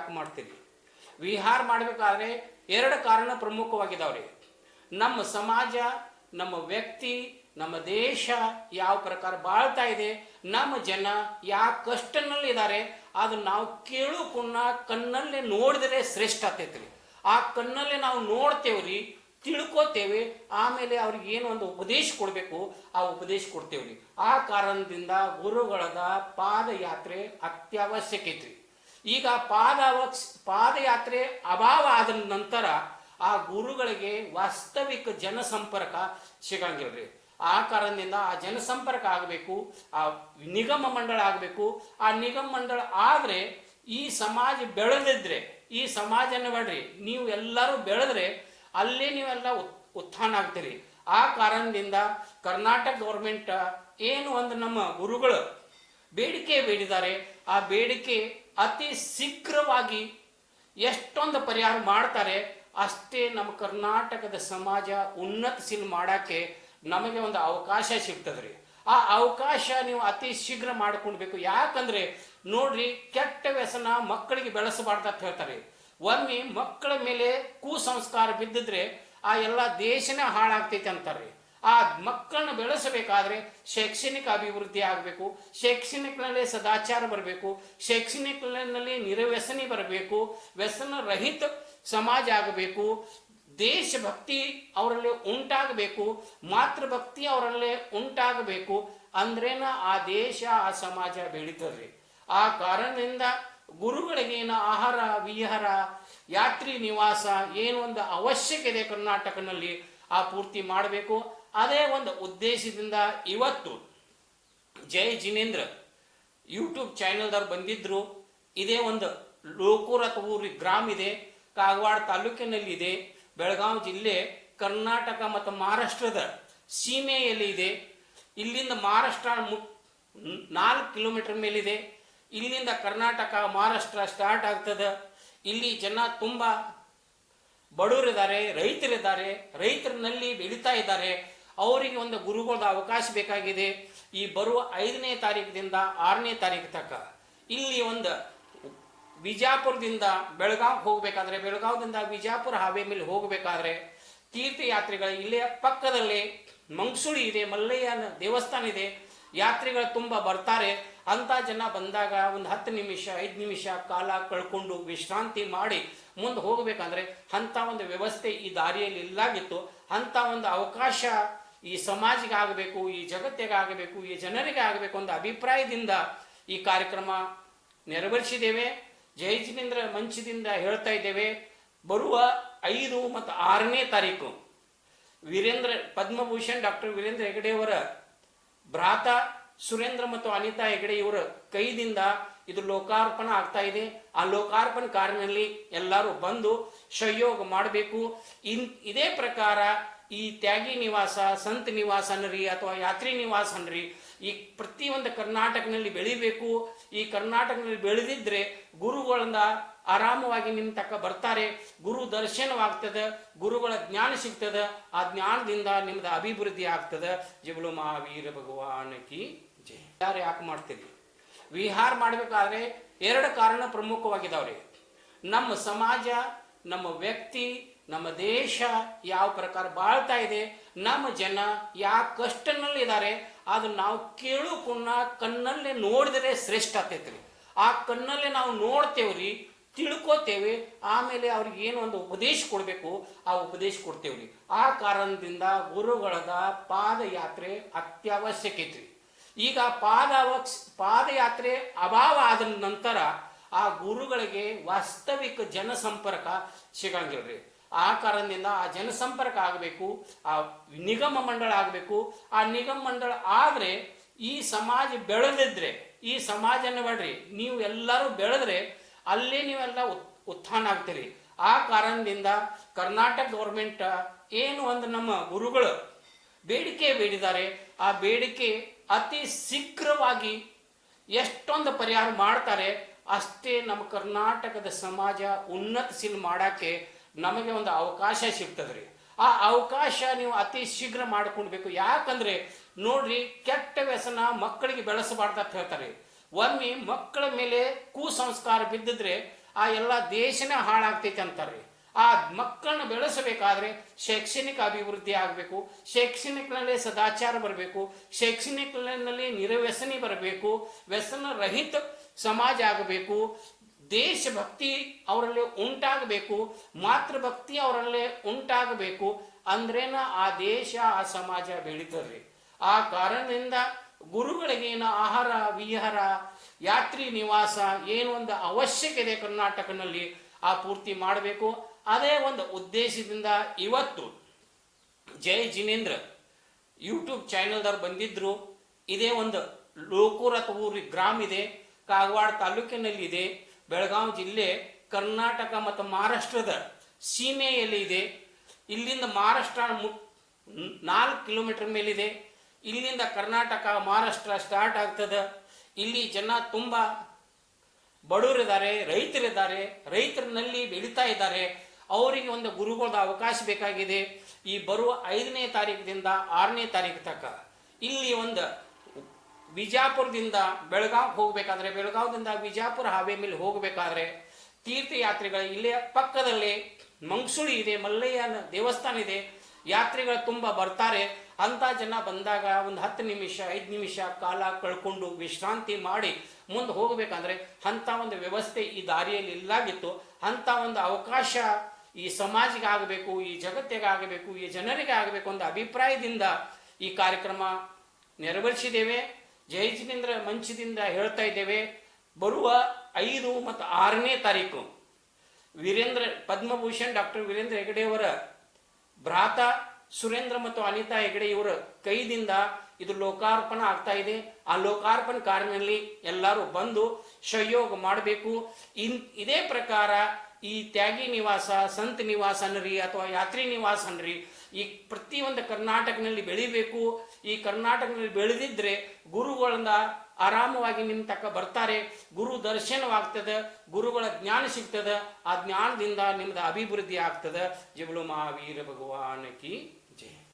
ಯಾಕೆ ಮಾಡ್ತೀರಿ? ವಿಹಾರ ಮಾಡಬೇಕಾದ್ರೆ ಎರಡು ಕಾರಣ ಪ್ರಮುಖವಾಗಿದ್ದಾವ್ರಿ ನಮ್ಮ ಸಮಾಜ, ನಮ್ಮ ವ್ಯಕ್ತಿ, ನಮ್ಮ ದೇಶ ಯಾವ ಪ್ರಕಾರ ಬಾಳ್ತಾ ಇದೆ, ನಮ್ಮ ಜನ ಯಾವ ಕಷ್ಟನಲ್ಲಿದ್ದಾರೆ ಅದು ನಾವು ಕೇಳು ಪುಣ್ಯ ಕಣ್ಣಲ್ಲೇ ನೋಡಿದರೆ ಶ್ರೇಷ್ಠ ಆತೈತ್ರಿ ಆ ಕಣ್ಣಲ್ಲೇ ನಾವು ನೋಡ್ತೇವ್ರಿ, ತಿಳ್ಕೊತೇವೆ, ಆಮೇಲೆ ಅವ್ರಿಗೆ ಏನು ಒಂದು ಉಪದೇಶ ಕೊಡಬೇಕು, ಆ ಉಪದೇಶ ಕೊಡ್ತೇವ್ರಿ. ಆ ಕಾರಣದಿಂದ ಗುರುಗಳದ ಪಾದಯಾತ್ರೆ ಅತ್ಯವಶ್ಯಕ ಐತ್ರಿ ಈಗ ಪಾದ ಪಾದಯಾತ್ರೆ ಅಭಾವ ಆದ ನಂತರ ಆ ಗುರುಗಳಿಗೆ ವಾಸ್ತವಿಕ ಜನಸಂಪರ್ಕ ಸಿಗಂಗಿಲ್ರಿ. ಆ ಕಾರಣದಿಂದ ಆ ಜನಸಂಪರ್ಕ ಆಗಬೇಕು, ಆ ನಿಗಮ ಮಂಡಳ ಆಗಬೇಕು. ಆ ನಿಗಮ ಮಂಡಳ ಆದರೆ ಈ ಸಮಾಜ ಬೆಳೆದಿದ್ರೆ, ಈ ಸಮಾಜನ ಬೇಡ್ರಿ ನೀವು ಎಲ್ಲರೂ ಬೆಳೆದ್ರೆ ಅಲ್ಲೇ ನೀವೆಲ್ಲ ಉತ್- ಉತ್ಥಾನ ಆಗ್ತೀರಿ. ಆ ಕಾರಣದಿಂದ ಕರ್ನಾಟಕ ಗೌರ್ಮೆಂಟ್ ಏನು ಒಂದು ನಮ್ಮ ಗುರುಗಳು ಬೇಡಿಕೆ ಬೇಡಿದ್ದಾರೆ. ಆ ಬೇಡಿಕೆ ಅತಿ ಶೀಘ್ರವಾಗಿ ಎಷ್ಟೊಂದು ಪರಿಹಾರ ಮಾಡ್ತಾರೆ, ಅಷ್ಟೇ ನಮ್ಮ ಕರ್ನಾಟಕದ ಸಮಾಜ ಉನ್ನತಶೀಲ ಮಾಡೋಕ್ಕೆ ನಮಗೆ ಒಂದು ಅವಕಾಶ ಸಿಗ್ತದ್ರಿ. ಆ ಅವಕಾಶ ನೀವು ಅತಿ ಶೀಘ್ರ ಮಾಡ್ಕೊಳ್ಬೇಕು. ಯಾಕಂದ್ರೆ ನೋಡ್ರಿ, ಕೆಟ್ಟ ವ್ಯಸನ ಮಕ್ಕಳಿಗೆ ಬೆಳೆಸಬಾರ್ದು ಅಂತ ಹೇಳ್ತಾರೆ. ಒಮ್ಮೆ ಮಕ್ಕಳ ಮೇಲೆ ಕುಸಂಸ್ಕಾರ ಬಿದ್ದಿದ್ರೆ ಆ ಎಲ್ಲ ದೇಶನೇ ಹಾಳಾಗ್ತೈತೆ ಅಂತಾರೆ. ಆ ಮಕ್ಕಳನ್ನ ಬೆಳೆಸಬೇಕಾದ್ರೆ ಶೈಕ್ಷಣಿಕ ಅಭಿವೃದ್ಧಿ ಆಗಬೇಕು. ಶೈಕ್ಷಣಿಕನಲ್ಲಿ ಸದಾಚಾರ ಬರಬೇಕು. ಶೈಕ್ಷಣಿಕನಲ್ಲಿ ನಿರವ್ಯಸನಿ ಬರಬೇಕು. ವ್ಯಸನ ರಹಿತ ಸಮಾಜ ಆಗಬೇಕು. ದೇಶಭಕ್ತಿ ಅವರಲ್ಲಿ ಉಂಟಾಗಬೇಕು. ಮಾತೃಭಕ್ತಿ ಅವರಲ್ಲೇ ಉಂಟಾಗಬೇಕು. ಅಂದ್ರೇನ ಆ ದೇಶ, ಆ ಸಮಾಜ ಬೆಳೀತದ್ರಿ ಆ ಕಾರಣದಿಂದ ಗುರುಗಳಿಗೇನು ಆಹಾರ, ವಿಹಾರ, ಯಾತ್ರಿ ನಿವಾಸ ಏನೊಂದು ಇದೆ ಕರ್ನಾಟಕನಲ್ಲಿ ಆ ಪೂರ್ತಿ ಮಾಡಬೇಕು. ಅದೇ ಒಂದು ಉದ್ದೇಶದಿಂದ ಇವತ್ತು ಜೈ ಜಿನೇಂದ್ರ ಯೂಟ್ಯೂಬ್ ಚಾನೆಲ್ದವ್ರು ಬಂದಿದ್ರು. ಇದೇ ಒಂದು ಲೋಕೂರ ಊರಿ ಗ್ರಾಮ ಇದೆ. ಕಾಗವಾಡ ತಾಲೂಕಿನಲ್ಲಿ ಇದೆ. ಬೆಳಗಾವಿ ಜಿಲ್ಲೆ ಕರ್ನಾಟಕ ಮತ್ತು ಮಹಾರಾಷ್ಟ್ರದ ಸೀಮೆಯಲ್ಲಿ ಇದೆ. ಇಲ್ಲಿಂದ ಮಹಾರಾಷ್ಟ್ರ ಮು ನಾಲ್ಕು ಕಿಲೋಮೀಟರ್ ಮೇಲಿದೆ. ಇಲ್ಲಿಂದ ಕರ್ನಾಟಕ ಮಹಾರಾಷ್ಟ್ರ ಸ್ಟಾರ್ಟ್ ಆಗ್ತದೆ. ಇಲ್ಲಿ ಜನ ತುಂಬ ಬಡವರಿದ್ದಾರೆ, ರೈತರಿದ್ದಾರೆ, ರೈತರಿನಲ್ಲಿ ಬೆಳೀತಾ ಇದ್ದಾರೆ, ಅವರಿಗೆ ಒಂದು ಗುರುಗಳದ ಅವಕಾಶ ಬೇಕಾಗಿದೆ. ಈ ಬರುವ ಐದನೇ ತಾರೀಕಿನಿಂದ ಆರನೇ ತಾರೀಕು ತನಕ ಇಲ್ಲಿ ಒಂದು ವಿಜಾಪುರದಿಂದ ಬೆಳಗಾವ್ ಹೋಗಬೇಕಾದ್ರೆ, ಬೆಳಗಾವ್ದಿಂದ ವಿಜಾಪುರ ಹಾವೇ ಮೇಲೆ ಹೋಗಬೇಕಾದ್ರೆ ತೀರ್ಥಯಾತ್ರೆಗಳು ಇಲ್ಲೇ ಪಕ್ಕದಲ್ಲಿ ಮಂಗಸುಳಿ ಇದೆ, ಮಲ್ಲಯ್ಯನ ದೇವಸ್ಥಾನ ಇದೆ. ಯಾತ್ರಿಗಳು ತುಂಬ ಬರ್ತಾರೆ. ಅಂತ ಜನ ಬಂದಾಗ ಒಂದು ಹತ್ತು ನಿಮಿಷ, ಐದು ನಿಮಿಷ ಕಾಲ ಕಳ್ಕೊಂಡು ವಿಶ್ರಾಂತಿ ಮಾಡಿ ಮುಂದೆ ಹೋಗಬೇಕಂದ್ರೆ ಅಂಥ ಒಂದು ವ್ಯವಸ್ಥೆ ಈ ದಾರಿಯಲ್ಲಿ ಇಲ್ಲಾಗಿತ್ತು. ಅಂಥ ಒಂದು ಅವಕಾಶ ಈ ಸಮಾಜಿಗೆ ಆಗಬೇಕು, ಈ ಜಗತ್ತಿಗೆ ಆಗಬೇಕು, ಈ ಜನರಿಗೆ ಆಗಬೇಕು ಒಂದು ಅಭಿಪ್ರಾಯದಿಂದ ಈ ಕಾರ್ಯಕ್ರಮ ನೆರವೇರಿಸಿದ್ದೇವೆ. ಜಯ ಜಿನೇಂದ್ರ ಮಂಚದಿಂದ ಹೇಳ್ತಾ ಇದ್ದೇವೆ. ಬರುವ ಐದು ಮತ್ತು ಆರನೇ ತಾರೀಕು ವೀರೇಂದ್ರ ಪದ್ಮಭೂಷಣ್ ಡಾಕ್ಟರ್ ವೀರೇಂದ್ರ ಹೆಗಡೆಯವರ ಭ್ರಾತ ಸುರೇಂದ್ರ ಮತ್ತು ಅನಿತಾ ಹೆಗಡೆ ಇವರ ಕೈದಿಂದ ಇದು ಲೋಕಾರ್ಪಣ ಆಗ್ತಾ ಇದೆ. ಆ ಲೋಕಾರ್ಪಣ ಕಾರಿನಲ್ಲಿ ಎಲ್ಲರೂ ಬಂದು ಸಹಯೋಗ ಮಾಡಬೇಕು. ಇನ್ ಇದೇ ಪ್ರಕಾರ ಈ ತ್ಯಾಗಿ ನಿವಾಸ, ಸಂತ ನಿವಾಸ ಅನ್ರಿ ಅಥವಾ ಯಾತ್ರಿ ನಿವಾಸ ಅನ್ರಿ ಈ ಪ್ರತಿಯೊಂದು ಕರ್ನಾಟಕನಲ್ಲಿ ಬೆಳಿಬೇಕು. ಈ ಕರ್ನಾಟಕದಲ್ಲಿ ಬೆಳೆದಿದ್ರೆ ಗುರುಗಳಿಂದ ಆರಾಮವಾಗಿ ನಿಮ್ಮ ತಕ್ಕ ಬರ್ತಾರೆ. ಗುರು ದರ್ಶನವಾಗ್ತದೆ, ಗುರುಗಳ ಜ್ಞಾನ ಸಿಗ್ತದೆ. ಆ ಜ್ಞಾನದಿಂದ ನಿಮ್ದು ಅಭಿವೃದ್ಧಿ ಆಗ್ತದೆ. ಜಿಗಳು ಮಹಾವೀರ ಭಗವಾನ್ ಕಿ ಯಾರು ಯಾಕೆ ಮಾಡ್ತೀರಿ. ವಿಹಾರ ಮಾಡಬೇಕಾದ್ರೆ ಎರಡು ಕಾರಣ ಪ್ರಮುಖವಾಗಿದ್ದಾವ್ರಿ ನಮ್ಮ ಸಮಾಜ, ನಮ್ಮ ವ್ಯಕ್ತಿ, ನಮ್ಮ ದೇಶ ಯಾವ ಪ್ರಕಾರ ಬಾಳ್ತಾ ಇದೆ, ನಮ್ಮ ಜನ ಯಾವ ಕಷ್ಟನಲ್ಲಿದ್ದಾರೆ ಅದು ನಾವು ಕೇಳು ಕಣ್ಣಲ್ಲಿ ಕಣ್ಣಲ್ಲೇ ನೋಡಿದರೆ ಶ್ರೇಷ್ಠ ಆಗ್ತೈತ್ರಿ. ಆ ಕಣ್ಣಲ್ಲೇ ನಾವು ನೋಡ್ತೇವ್ರಿ, ತಿಳ್ಕೊತೇವೆ, ಆಮೇಲೆ ಅವ್ರಿಗೆ ಏನು ಒಂದು ಉಪದೇಶ ಕೊಡಬೇಕು, ಆ ಉಪದೇಶ ಕೊಡ್ತೇವ್ರಿ. ಆ ಕಾರಣದಿಂದ ಗುರುಗಳದ ಪಾದಯಾತ್ರೆ ಅತ್ಯವಶ್ಯಕ ಐತ್ರಿ ಈಗ ಪಾದ ಪಾದಯಾತ್ರೆ ಅಭಾವ ಆದ ನಂತರ ಆ ಗುರುಗಳಿಗೆ ವಾಸ್ತವಿಕ ಜನಸಂಪರ್ಕ ಸಿಗಂಗಿಲ್ರಿ. ಆ ಕಾರಣದಿಂದ ಆ ಜನಸಂಪರ್ಕ ಆಗಬೇಕು, ಆ ನಿಗಮ ಮಂಡಳ ಆಗಬೇಕು. ಆ ನಿಗಮ ಮಂಡಳ ಆದರೆ ಈ ಸಮಾಜ ಬೆಳೆದಿದ್ರೆ, ಈ ಸಮಾಜನ ಬೇಡ್ರಿ, ನೀವು ಎಲ್ಲರೂ ಬೆಳೆದ್ರೆ ಅಲ್ಲಿ ನೀವೆಲ್ಲ ಉತ್- ಉತ್ಥಾನ ಆಗ್ತೀರಿ. ಆ ಕಾರಣದಿಂದ ಕರ್ನಾಟಕ ಗೌರ್ಮೆಂಟ್ ಏನು ಒಂದು ನಮ್ಮ ಗುರುಗಳು ಬೇಡಿಕೆ ಬೇಡಿದ್ದಾರೆ. ಆ ಬೇಡಿಕೆ ಅತಿ ಶೀಘ್ರವಾಗಿ ಎಷ್ಟೊಂದು ಪರಿಹಾರ ಮಾಡ್ತಾರೆ, ಅಷ್ಟೇ ನಮ್ಮ ಕರ್ನಾಟಕದ ಸಮಾಜ ಉನ್ನತಶೀಲ ಮಾಡಕ್ಕೆ ನಮಗೆ ಒಂದು ಅವಕಾಶ ಸಿಗ್ತದ್ರಿ. ಆ ಅವಕಾಶ ನೀವು ಅತಿ ಶೀಘ್ರ ಮಾಡ್ಕೊಳ್ಬೇಕು. ಯಾಕಂದ್ರೆ ನೋಡ್ರಿ, ಕೆಟ್ಟ ವ್ಯಸನ ಮಕ್ಕಳಿಗೆ ಬೆಳೆಸಬಾರ್ದು ಅಂತ ಹೇಳ್ತಾರೆ. ಒಮ್ಮೆ ಮಕ್ಕಳ ಮೇಲೆ ಕುಸಂಸ್ಕಾರ ಬಿದ್ದಿದ್ರೆ ಆ ಎಲ್ಲ ದೇಶನೇ ಹಾಳಾಗ್ತೈತೆ ಅಂತಾರ್ರಿ ಆ ಮಕ್ಕಳನ್ನ ಬೆಳೆಸಬೇಕಾದ್ರೆ ಶೈಕ್ಷಣಿಕ ಅಭಿವೃದ್ಧಿ ಆಗಬೇಕು. ಶೈಕ್ಷಣಿಕನಲ್ಲಿ ಸದಾಚಾರ ಬರಬೇಕು. ಶೈಕ್ಷಣಿಕನಲ್ಲಿ ನಿರವ್ಯಸನಿ ಬರಬೇಕು. ವ್ಯಸನ ರಹಿತ ಸಮಾಜ ಆಗಬೇಕು. ದೇಶಭಕ್ತಿ ಅವರಲ್ಲಿ ಉಂಟಾಗಬೇಕು. ಮಾತೃಭಕ್ತಿ ಅವರಲ್ಲಿ ಉಂಟಾಗಬೇಕು. ಅಂದ್ರೇನ ಆ ದೇಶ, ಆ ಸಮಾಜ ಬೆಳೀತದೆ. ಆ ಕಾರಣದಿಂದ ಗುರುಗಳಿಗೇನು ಆಹಾರ, ವಿಹಾರ, ಯಾತ್ರಿ ನಿವಾಸ ಏನೊಂದು ಅವಶ್ಯಕತೆ ಕರ್ನಾಟಕನಲ್ಲಿ ಆ ಪೂರ್ತಿ ಮಾಡಬೇಕು. ಅದೇ ಒಂದು ಉದ್ದೇಶದಿಂದ ಇವತ್ತು ಜೈ ಜಿನೇಂದ್ರ ಯೂಟ್ಯೂಬ್ ಚಾನೆಲ್ದವ್ರು ಬಂದಿದ್ರು. ಇದೇ ಒಂದು ಲೋಕೂರ್ ಊರಿ ಗ್ರಾಮ ಇದೆ. ಕಾಗವಾಡ ತಾಲೂಕಿನಲ್ಲಿ ಇದೆ ಬೆಳಗಾವಿ ಜಿಲ್ಲೆ ಕರ್ನಾಟಕ ಮತ್ತು ಮಹಾರಾಷ್ಟ್ರದ ಸೀಮೆಯಲ್ಲಿ ಇದೆ. ಇಲ್ಲಿಂದ ಮಹಾರಾಷ್ಟ್ರ ಮು ನಾಲ್ಕು ಕಿಲೋಮೀಟರ್ ಮೇಲಿದೆ. ಇಲ್ಲಿಂದ ಕರ್ನಾಟಕ, ಮಹಾರಾಷ್ಟ್ರ ಸ್ಟಾರ್ಟ್ ಆಗ್ತದೆ. ಇಲ್ಲಿ ಜನ ತುಂಬ ಬಡವರಿದ್ದಾರೆ, ರೈತರಿದ್ದಾರೆ. ರೈತರಿನಲ್ಲಿ ಬೆಳೀತಾ ಇದ್ದಾರೆ. ಅವರಿಗೆ ಒಂದು ಗುರುಗಳದ ಅವಕಾಶ ಬೇಕಾಗಿದೆ. ಈ ಬರುವ ಐದನೇ ತಾರೀಕಿನಿಂದ ಆರನೇ ತಾರೀಕು ತಕ್ಕ ಇಲ್ಲಿ ಒಂದು ಬಿಜಾಪುರದಿಂದ ಬೆಳಗಾವ್ ಹೋಗಬೇಕಾದ್ರೆ ಬೆಳಗಾವಿಂದ ಬಿಜಾಪುರ ಹಾವೇ ಮೇಲೆ ಹೋಗಬೇಕಾದ್ರೆ ತೀರ್ಥಯಾತ್ರಿಗಳು ಇಲ್ಲೇ ಪಕ್ಕದಲ್ಲಿ ಮಂಗಸುಳಿ ಇದೆ, ಮಲ್ಲಯ್ಯನ ದೇವಸ್ಥಾನ ಇದೆ. ಯಾತ್ರಿಗಳು ತುಂಬ ಬರ್ತಾರೆ. ಅಂತ ಜನ ಬಂದಾಗ ಒಂದು ಹತ್ತು ನಿಮಿಷ, ಐದು ನಿಮಿಷ ಕಾಲ ಕಳ್ಕೊಂಡು ವಿಶ್ರಾಂತಿ ಮಾಡಿ ಮುಂದೆ ಹೋಗಬೇಕಂದ್ರೆ ಅಂಥ ಒಂದು ವ್ಯವಸ್ಥೆ ಈ ದಾರಿಯಲ್ಲಿ ಇಲ್ಲಾಗಿತ್ತು. ಅಂಥ ಒಂದು ಅವಕಾಶ ಈ ಸಮಾಜಿಗೆ ಆಗಬೇಕು, ಈ ಜಗತ್ತಿಗೆ ಆಗಬೇಕು, ಈ ಜನರಿಗೆ ಆಗಬೇಕು ಅಂತ ಅಭಿಪ್ರಾಯದಿಂದ ಈ ಕಾರ್ಯಕ್ರಮ ನೆರವೇರಿಸಿದ್ದೇವೆ. ಜಯ ಜಿತೇಂದ್ರ ಮಂಚದಿಂದ ಹೇಳ್ತಾ ಇದ್ದೇವೆ. ಬರುವ ಐದು ಮತ್ತು ಆರನೇ ತಾರೀಕು ವೀರೇಂದ್ರ ಪದ್ಮಭೂಷಣ್ ಡಾಕ್ಟರ್ ವೀರೇಂದ್ರ ಹೆಗಡೆಯವರ ಭ್ರಾತ ಸುರೇಂದ್ರ ಮತ್ತು ಅನಿತಾ ಹೆಗಡೆ ಇವರ ಕೈದಿಂದ ಇದು ಲೋಕಾರ್ಪಣೆ ಆಗ್ತಾ ಇದೆ. ಆ ಲೋಕಾರ್ಪಣ ಕಾರಿನಲ್ಲಿ ಎಲ್ಲರೂ ಬಂದು ಸಹಯೋಗ ಮಾಡಬೇಕು. ಇನ್ ಇದೇ ಪ್ರಕಾರ ಈ ತ್ಯಾಗಿ ನಿವಾಸ, ಸಂತ ನಿವಾಸ ಅನ್ರಿ ಅಥವಾ ಯಾತ್ರಿ ನಿವಾಸ ಅನ್ರಿ ಈ ಪ್ರತಿಯೊಂದು ಕರ್ನಾಟಕನಲ್ಲಿ ಬೆಳಿಬೇಕು. ಈ ಕರ್ನಾಟಕದಲ್ಲಿ ಬೆಳೆದಿದ್ರೆ ಗುರುಗಳಿಂದ ಆರಾಮವಾಗಿ ನಿಮ್ಮ ತಕ್ಕ ಬರ್ತಾರೆ. ಗುರು ದರ್ಶನವಾಗ್ತದೆ, ಗುರುಗಳ ಜ್ಞಾನ ಸಿಗ್ತದೆ. ಆ ಜ್ಞಾನದಿಂದ ನಿಮ್ದು ಅಭಿವೃದ್ಧಿ ಆಗ್ತದೆ. ಜಗಳು ಮಹಾವೀರ ಭಗವಾನ್ ಕಿ